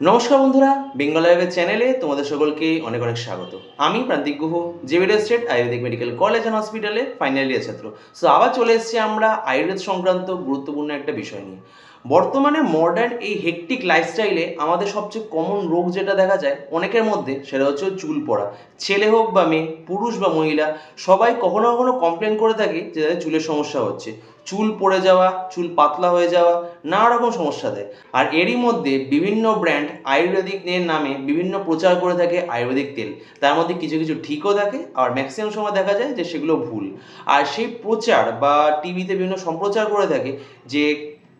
নমস্কার বন্ধুরা বেঙ্গল লাইভের চ্যানেলে তোমাদের সকলকে অনেক অনেক স্বাগত। আমি Prantik Guha জেভিডার state ayurvedic medical college and হসপিটালে ফাইনাল ইয়ার ছাত্র। সো আবার চলে এসেছি আমরা আয়ুর্বেদ সংক্রান্ত গুরুত্বপূর্ণ একটা বিষয় নিয়ে। বর্তমানে মডার্ন এই হেকটিক লাইফস্টাইলে আমাদের সবচেয়ে কমন রোগ যেটা দেখা যায় অনেকের মধ্যে, সেটা হচ্ছে চুল পড়া। ছেলে হোক বা মেয়ে, পুরুষ বা মহিলা, সবাই কখনো কখনো কমপ্লেন করে থাকে যে তাদের চুলের সমস্যা হচ্ছে। চুল পড়ে যাওয়া, চুল পাতলা হয়ে যাওয়া, নানা রকম সমস্যা দেয়। আর এরই মধ্যে বিভিন্ন ব্র্যান্ড আয়ুর্বেদিক নামে বিভিন্ন প্রচার করে থাকে আয়ুর্বেদিক তেল। তার মধ্যে কিছু কিছু ঠিকও থাকে আর ম্যাক্সিমাম সময় দেখা যায় যে সেগুলো ভুল। আর সেই প্রচার বা টিভিতে বিভিন্ন সম্প্রচার করে থাকে যে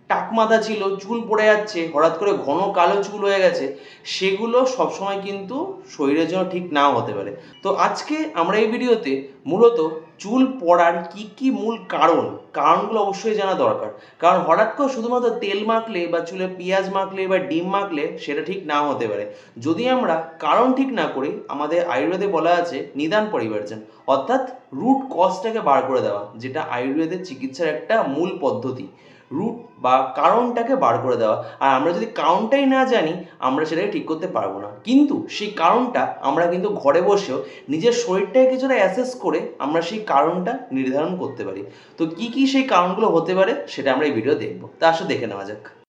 টাকমাথা ছিল, চুল পড়ে যাচ্ছে, হঠাৎ করে ঘন কালো চুল হয়ে গেছে, সেগুলো সবসময় কিন্তু শরীরের জন্য ঠিক নাও হতে পারে। তো আজকে আমরা এই ভিডিওতে মূলত চুল পড়ার কি কি মূল কারণ? কারণগুলো অবশ্যই জানা দরকার। কারণ হঠাৎ করে শুধুমাত্র তেল মাখলে বা চুলে পেঁয়াজ মাখলে বা ডিম মাখলে সেটা ঠিক না হতে পারে। যদি আমরা কারণ ঠিক না করি, আমাদের আয়ুর্বেদে বলা আছে, নিদান পরিবর্জন। অর্থাৎ রুট কজটাকে বার করে দেওয়া, যেটা আয়ুর্বেদের চিকিৎসার একটা মূল পদ্ধতি। রুট বা কারণটাকে বার করে দেওয়া। আর আমরা যদি কারণটাই না জানি, আমরা সেটাকে ঠিক করতে পারব না। কিন্তু সেই কারণটা আমরা কিন্তু ঘরে বসেও নিজের শরীরটাকে কিছুটা অ্যাসেস করে আমরা সেই কারণটা নির্ধারণ করতে পারি। তো কি কি সেই কারণগুলো হতে পারে, সেটা আমরা এই ভিডিও দেখব। তা আসলে দেখে নেওয়া যাক।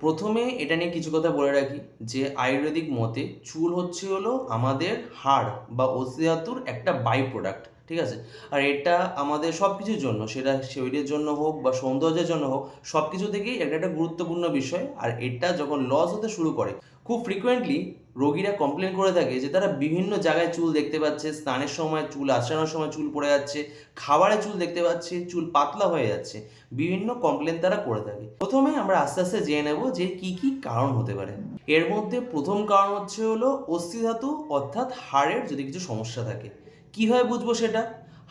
প্রথমে এটা নিয়ে কিছু কথা বলে রাখি যে আয়ুর্বেদিক মতে চুল হচ্ছে হলো আমাদের হাড় বা অস্থিধাতুর একটা বাই প্রোডাক্ট ঠিক আছে? আর এটা আমাদের সব কিছুর জন্য, সেটা শরীরের জন্য হোক বা সৌন্দর্যের জন্য হোক সব কিছু থেকেই এটা একটা গুরুত্বপূর্ণ বিষয়। আর এটা যখন লস হতে শুরু করে, খুব ফ্রিকোয়েন্টলি রোগীরা কমপ্লেন করে থাকে যে তারা বিভিন্ন জায়গায় চুল দেখতে পাচ্ছে, স্নানের সময় চুল আঁচড়ানোর সময় চুল পড়ে যাচ্ছে, খাবারে চুল দেখতে পাচ্ছে, চুল পাতলা হয়ে যাচ্ছে, বিভিন্ন কমপ্লেন তারা করে থাকে। প্রথমে আমরা আস্তে আস্তে জেনে নেব যে কি কি কারণ হতে পারে। এর মধ্যে প্রথম কারণ হচ্ছে হলো অস্থিধাতু অর্থাৎ হাড়ের যদি কিছু সমস্যা থাকে। কীভাবে বুঝব সেটা?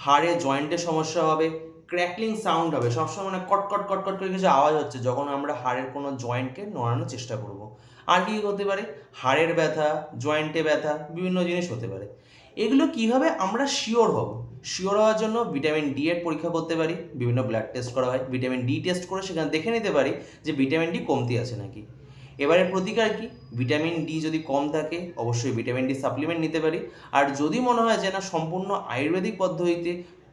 হাড়ে জয়েন্টের সমস্যা হবে ক্র্যাকলিং সাউন্ড হবে। সবসময় মানে কটকট কটকট করে কিছু আওয়াজ হচ্ছে যখন আমরা হাড়ের কোনো জয়েন্টকে নড়ানোর চেষ্টা করব। আর কি হতে পারে? হাড়ের ব্যথা জয়েন্টে ব্যথা, বিভিন্ন জিনিস হতে পারে। এগুলো কীভাবে আমরা শিওর হব? শিওর হওয়ার জন্য ভিটামিন ডি এর পরীক্ষা করতে পারি। বিভিন্ন ব্লাড টেস্ট করা হয়। ভিটামিন ডি টেস্ট করে সেখানে দেখে নিতে পারি যে ভিটামিন ডি কমতি আছে নাকি। এবারে প্রতিকার কি? ভিটামিন ডি যদি কম থাকে, অবশ্যই ভিটামিন ডি সাপ্লিমেন্ট নিতে পারি। আর যদি মনে হয় যে না, সম্পূর্ণ আয়ুর্বেদিক পদ্ধতিতে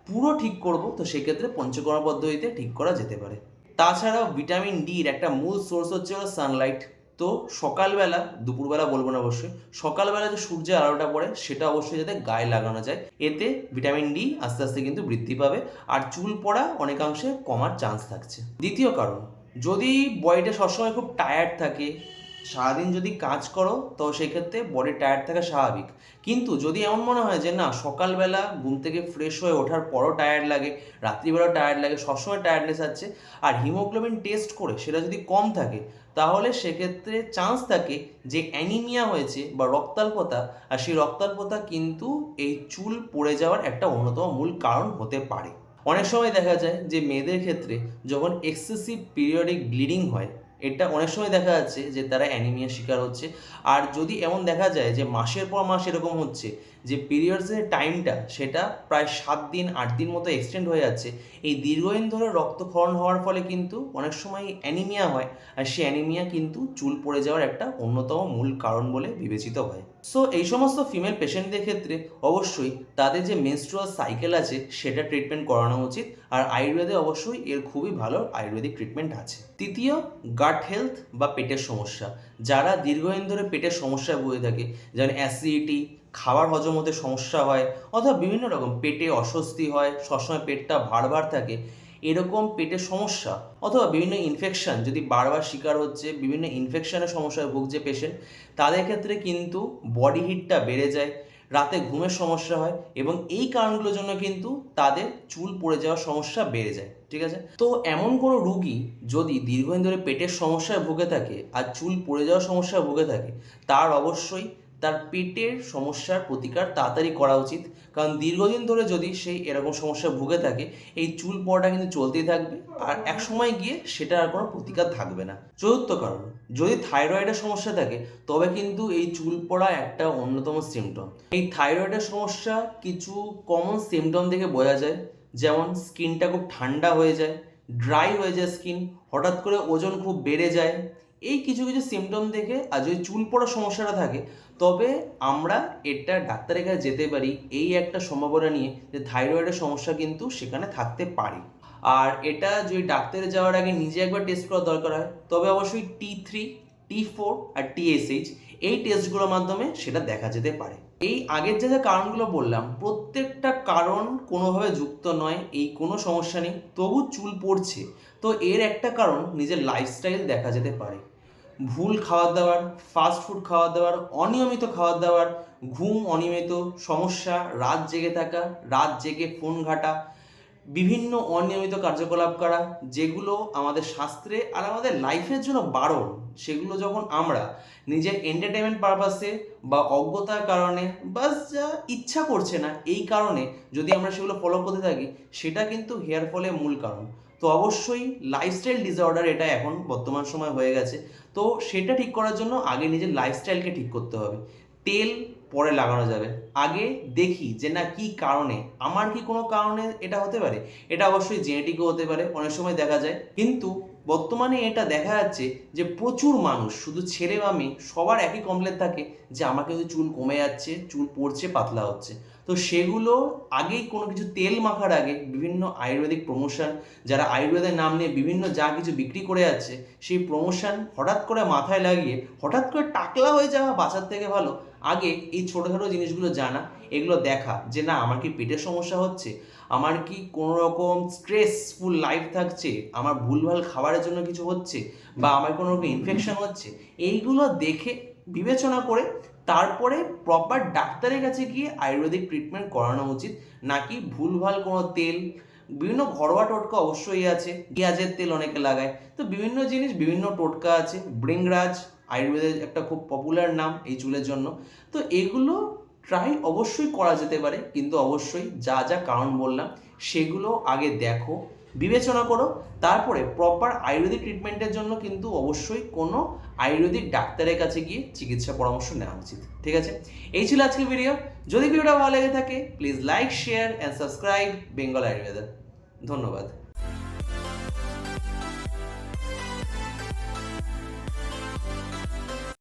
পুরো ঠিক করব, তো সেক্ষেত্রে পঞ্চকর্মা পদ্ধতিতে ঠিক করা যেতে পারে। তাছাড়াও ভিটামিন ডির একটা মূল সোর্স হচ্ছে হলো সানলাইট তো সকালবেলা, দুপুরবেলা বলব না অবশ্যই, সকালবেলা যে সূর্যের আলোটা পড়ে, সেটা অবশ্যই যাতে গায়ে লাগানো যায়। এতে ভিটামিন ডি আস্তে আস্তে কিন্তু বৃদ্ধি পাবে, আর চুল পড়া অনেকাংশে কমার চান্স থাকছে। দ্বিতীয় কারণ যদি বডিটা সবসময় খুব টায়ার্ড থাকে, সারাদিন যদি কাজ করো, তো সেক্ষেত্রে বডি টায়ার্ড থাকা স্বাভাবিক। কিন্তু যদি এমন মনে হয় যে, না, সকালবেলা ঘুম থেকে ফ্রেশ হয়ে ওঠার পরও টায়ার্ড লাগে, রাত্রিবেলাও টায়ার্ড লাগে, সবসময় টায়ার্ডনেস আছে, আর হিমোগ্লোবিন টেস্ট করে সেটা যদি কম থাকে, তাহলে সেক্ষেত্রে চান্স থাকে যে অ্যানিমিয়া হয়েছে বা রক্তাল্পতা, আর সেই রক্তাল্পতা কিন্তু এই চুল পড়ে যাওয়ার একটা অন্যতম মূল কারণ হতে পারে। অনেক সময় দেখা যায় যে মেয়েদের ক্ষেত্রে যখন এক্সেসিভ পিরিয়ডিক ব্লিডিং হয়, এটা অনেক সময় দেখা যাচ্ছে যে তারা অ্যানিমিয়ার শিকার হচ্ছে। আর যদি এমন দেখা যায় যে মাসের পর মাস এরকম হচ্ছে যে পিরিয়ডসের টাইমটা সেটা প্রায় সাত দিন, আট দিন মতো এক্সটেন্ড হয়ে যাচ্ছে। এই দীর্ঘদিন ধরে রক্তক্ষরণ হওয়ার ফলে কিন্তু অনেক সময় অ্যানিমিয়া হয় আর সেই অ্যানিমিয়া কিন্তু চুল পড়ে যাওয়ার একটা অন্যতম মূল কারণ বলে বিবেচিত হয়। সো এই সমস্ত ফিমেল পেশেন্টদের ক্ষেত্রে অবশ্যই তাদের যে মেনস্ট্রুয়াল সাইকেল আছে সেটা ট্রিটমেন্ট করানো উচিত আর আয়ুর্বেদে অবশ্যই এর খুবই ভালো আয়ুর্বেদিক ট্রিটমেন্ট আছে। তৃতীয় গাট হেলথ বা পেটের সমস্যা। যারা দীর্ঘদিন ধরে পেটের সমস্যায় ভুগে থাকে, যেমন অ্যাসিডিটি খাবার হজম হতে সমস্যা হয় অথবা বিভিন্ন রকম পেটে অস্বস্তি হয়, সবসময় পেটটা ভার ভার থাকে, এরকম পেটের সমস্যা অথবা বিভিন্ন ইনফেকশান যদি বারবার শিকার হচ্ছে, বিভিন্ন ইনফেকশানের সমস্যায় ভুগছে পেশেন্ট তাদের ক্ষেত্রে কিন্তু বডি হিটটা বেড়ে যায়, রাতে ঘুমের সমস্যা হয় এবং এই কারণগুলোর জন্য কিন্তু তাদের চুল পড়ে যাওয়ার সমস্যা বেড়ে যায়, ঠিক আছে? তো এমন কোনো রুগী যদি দীর্ঘদিন ধরে পেটের সমস্যায় ভুগে থাকে আর চুল পড়ে যাওয়ার সমস্যায় ভুগে থাকে, তার অবশ্যই তার পেটের সমস্যার প্রতিকার তাড়াতাড়ি করা উচিত। কারণ দীর্ঘদিন ধরে যদি সেই এরকম সমস্যা ভুগে থাকে, এই চুল পড়াটা কিন্তু চলতেই থাকবে। আর এক সময় গিয়ে সেটার আর কোনো প্রতিকার থাকবে না। চতুর্থ কারণ, যদি থাইরয়েডের সমস্যা থাকে, তবে কিন্তু এই চুল পড়া একটা অন্যতম সিমটম এই থাইরয়েডের সমস্যা কিছু কমন সিমটম দেখে বোঝা যায়। যেমন স্কিনটা খুব ঠান্ডা হয়ে যায় ড্রাই হয়ে যায় স্কিন হঠাৎ করে ওজন খুব বেড়ে যায় এই কিছু কিছু সিমটম দেখে আর যদি চুল পড়ার সমস্যাটা থাকে, তবে আমরা এটা ডাক্তারের কাছে যেতে পারি এই একটা সম্ভাবনা নিয়ে যে থাইরয়েডের সমস্যা কিন্তু সেখানে থাকতে পারে। আর এটা যদি ডাক্তারে যাওয়ার আগে নিজে একবার টেস্ট করার দরকার হয়, তবে অবশ্যই টি থ্রি টি ফোর আর টিএসএইচ এই টেস্টগুলোর মাধ্যমে সেটা দেখা যেতে পারে। এই আগের যে যে কারণগুলো বললাম, প্রত্যেকটা কারণ কোনোভাবে যুক্ত নয়, এই কোনো সমস্যা নেই, তবু চুল পড়ছে। তো এর একটা কারণ নিজের লাইফস্টাইল দেখা যেতে পারে। ভুল খাবার দাবার ফাস্ট ফুড খাবার দাবার অনিয়মিত খাবার দাবার ঘুম অনিয়মিত, সমস্যা, রাত জেগে থাকা, রাত জেগে ফোন ঘাটা, বিভিন্ন অনিয়মিত কার্যকলাপ করা, যেগুলো আমাদের শাস্ত্রে আর আমাদের লাইফের জন্য বারণ, সেগুলো যখন আমরা নিজের এন্টারটেনমেন্ট পারপাসে বা অজ্ঞতার কারণে বাস যা ইচ্ছা করছে না, এই কারণে যদি আমরা সেগুলো ফলো করতে থাকি, সেটা কিন্তু হেয়ার ফলের মূল কারণ। তো অবশ্যই লাইফস্টাইল ডিসঅর্ডার এটা এখন বর্তমান সময় হয়ে গেছে। তো সেটা ঠিক করার জন্য আগে নিজের লাইফস্টাইলকে ঠিক করতে হবে। তেল পরে লাগানো যাবে। আগে দেখি যে না কি কারণে, আমার কি কোনো কারণে এটা হতে পারে? এটা অবশ্যই জেনেটিকও হতে পারে, অনেক সময় দেখা যায়। কিন্তু বর্তমানে এটা দেখা যাচ্ছে যে প্রচুর মানুষ, শুধু ছেলে বা মেয়ে, সবার একই কমপ্লেন থাকে যে আমার কিন্তু চুল কমে যাচ্ছে, চুল পড়ছে, পাতলা হচ্ছে। তো সেগুলো আগেই কোনো কিছু তেল মাখার আগে বিভিন্ন আয়ুর্বেদিক প্রমোশন যারা আয়ুর্বেদের নাম নিয়ে বিভিন্ন যা কিছু বিক্রি করে যাচ্ছে, সেই প্রমোশন হঠাৎ করে মাথায় লাগিয়ে, হঠাৎ করে টাকলা হয়ে যাওয়া বাঁচার থেকে ভালো। আগে এই ছোটোখাটো জিনিসগুলো জানা, এগুলো দেখা যে না, আমার কি পেটের সমস্যা হচ্ছে? আমার কি কোনো রকম স্ট্রেসফুল লাইফ থাকছে? আমার ভুলভাল খাবারের জন্য কিছু হচ্ছে? বা আমার কোনো রকম ইনফেকশন হচ্ছে? এইগুলো দেখে, বিবেচনা করে তারপরে প্রপার ডাক্তারের কাছে গিয়ে আয়ুর্বেদিক ট্রিটমেন্ট করানো উচিত। নাকি ভুলভাল কোনো তেল? বিভিন্ন ঘরোয়া টোটকা অবশ্যই আছে। পেঁয়াজের তেল অনেকে লাগায়। তো বিভিন্ন জিনিস, বিভিন্ন টোটকা আছে। ব্রিংরাজ আয়ুর্বেদের একটা খুব পপুলার নাম এই চুলের জন্য। তো এগুলো ট্রাই অবশ্যই করা যেতে পারে, কিন্তু অবশ্যই যা যা কারণ বললাম, সেগুলো আগে দেখো, বিবেচনা করো, তারপরে প্রপার আয়ুর্বেদিক ট্রিটমেন্টের জন্য কিন্তু অবশ্যই কোনো আয়ুর্বেদিক ডাক্তারের কাছে গিয়ে চিকিৎসা পরামর্শ নেওয়া উচিত, ঠিক আছে? এই ছিল আজকের ভিডিও যদি ভিডিওটা ভালো লেগে থাকে please like share and subscribe Bengal Ayurveda ধন্যবাদ।